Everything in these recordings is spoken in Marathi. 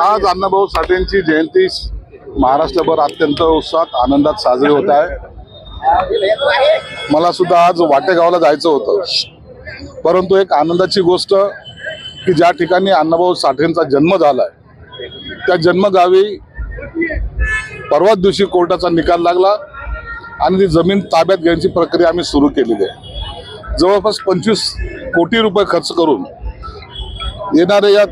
आज अण्णाभाऊ साठेंची जयंती महाराष्ट्रभर अत्यंत उत्साहात आनंदात साजरी होत आहे. मला सुद्धा आज वाटेगावला जायचं होतं. परंतु एक आनंदाची गोष्ट की ज्या ठिकाणी अण्णाभाऊ साठेंचा जन्म झालाय त्या जन्मगावी परवाच दिवशी कोर्टाचा निकाल लागला आणि ती जमीन ताब्यात घेण्याची प्रक्रिया आम्ही सुरू केलेली आहे. जवळपास पंचवीस कोटी रुपये खर्च करून येणाऱ्या या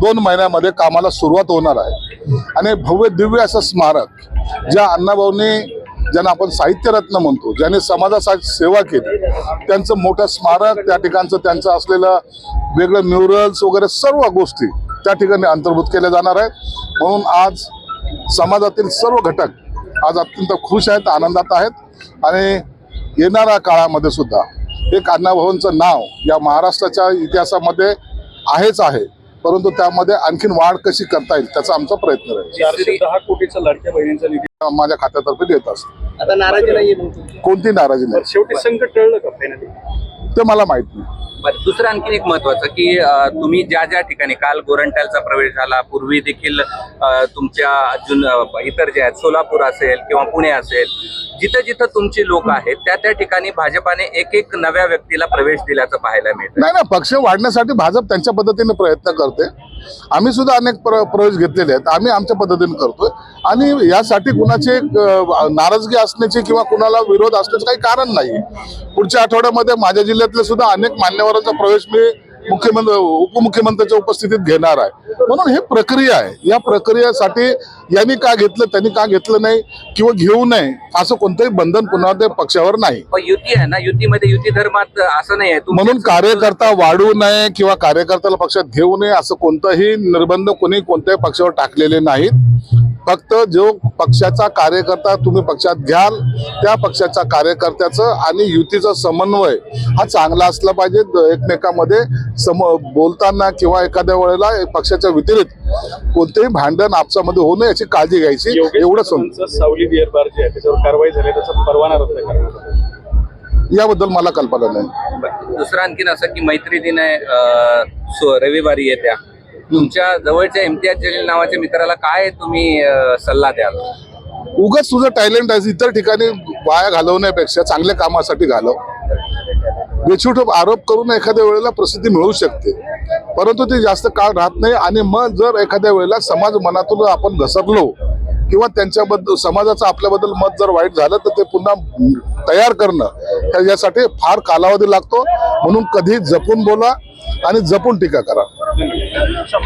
दोन महिन्यामध्ये कामाला सुरुवात होणार आहे. आणि भव्य दिव्य असं स्मारक ज्या अण्णाभाऊंनी ज्यांना आपण साहित्यरत्न म्हणतो ज्यांनी समाजासाठी सेवा केली त्यांचं मोठं स्मारक त्या ठिकाणचं त्यांचं असलेलं वेगळं म्युरल्स वगैरे सर्व गोष्टी त्या ठिकाणी अंतर्भूत केल्या जाणार आहेत. म्हणून आज समाजातील सर्व घटक आज अत्यंत खुश आहेत आनंदात आहेत. आणि येणाऱ्या काळामध्ये सुद्धा एक अण्णाभाऊंचं नाव या महाराष्ट्राच्या इतिहासामध्ये आहेच आहे. परंतु त्यामध्ये आणखीन वाढ कशी करता येईल त्याचा आमचा प्रयत्न राहील. चारशे दहा कोटीचा लाडक्या बहिणींचा निधी माझ्या खात्यातर्फे देत असतो. आता नाराजी तुमची? कोणती नाराजी नाही? शेवटी संकट टळलं का ते मला माहीत नाही. दुसरं आणखीन एक महत्वाचं की तुम्ही ज्या ज्या ठिकाणी काल गोरंट्यालचा प्रवेश झाला पूर्वी देखील तुमच्या अजून इतर जे आहेत सोलापूर असेल किंवा पुणे असेल जिथं जिथं तुमची लोक आहेत त्या त्या ठिकाणी भाजपाने एक एक नव्या व्यक्तीला प्रवेश दिल्याचं पाहायला मिळतं नाही ना पक्ष वाढण्यासाठी भाजप त्यांच्या पद्धतीने प्रयत्न करते. आम्ही सुद्धा अनेक प्र प्रवेश घेतलेले आहेत. आम्ही आमच्या पद्धतीने करतोय. आणि यासाठी कुणाची नाराजगी असण्याची किंवा कुणाला विरोध असण्याचं काही कारण नाही. पुढच्या आठवड्यामध्ये माझ्या जिल्ह्यातले सुद्धा अनेक मान्यवरांचा प्रवेश मी मुख्यमंत्री उपमुख्यमंत्र्यांच्या उपस्थितीत घेणार आहे. म्हणून हे प्रक्रिया आहे. या प्रक्रियेसाठी यांनी का घेतलं त्यांनी का घेतलं नाही किंवा घेऊ नये असं कोणतंही बंधन पुन्हा ते पक्षावर नाही. युती आहे ना युतीमध्ये युती धर्मात असं नाही आहे. म्हणून कार्यकर्ता वाढू नये किंवा कार्यकर्त्याला पक्षात घेऊ नये असं कोणताही निर्बंध कोणी कोणत्याही पक्षावर टाकलेले नाहीत. फक्त जो पक्षाचा कार्यकर्ता तुम्ही पक्षात घ्याल त्या पक्षाच्या कार्यकर्त्याचं आणि युतीचा समन्वय हा चांगला असला पाहिजे एकमेकांमध्ये सम बोलताना किंवा एखाद्या वेळेला पक्षाच्या व्यतिरिक्त कोणतेही भांडण आपसामध्ये होऊ नये याची काळजी घ्यायची योगेश एवढं समज कदमांचं सावली बिअर बार जे आहे त्याच्यावर कारवाई झाली त्याचा परवाना रद्द करण्यात आला. याबद्दल मला कल्पना नाही. दुसरं आणखीन असं की मैत्री दिन आहे रविवारी येत्या तुमच्या जवळच्या इम्तियाज जलील नावाच्या मित्राला काय तुम्ही सल्ला द्याल? उगाच तुझं टॅलेंट आहे इतर ठिकाणी वाया घालवण्यापेक्षा चांगल्या कामासाठी घालव. बेछूट आरोप करून एखाद्या वेळेला प्रसिद्धी मिळू शकते. परंतु ती जास्त काळ राहत नाही आणि मग जर एखाद्या वेळेला समाज मनातून आपण घसरलो किंवा त्यांच्याबद्दल समाजाचं आपल्याबद्दल मत जर वाईट झालं तर ते पुन्हा तयार करणं त्याच्यासाठी फार कालावधी लागतो. म्हणून कधी जपून बोला आणि जपून टीका करा. 对，像。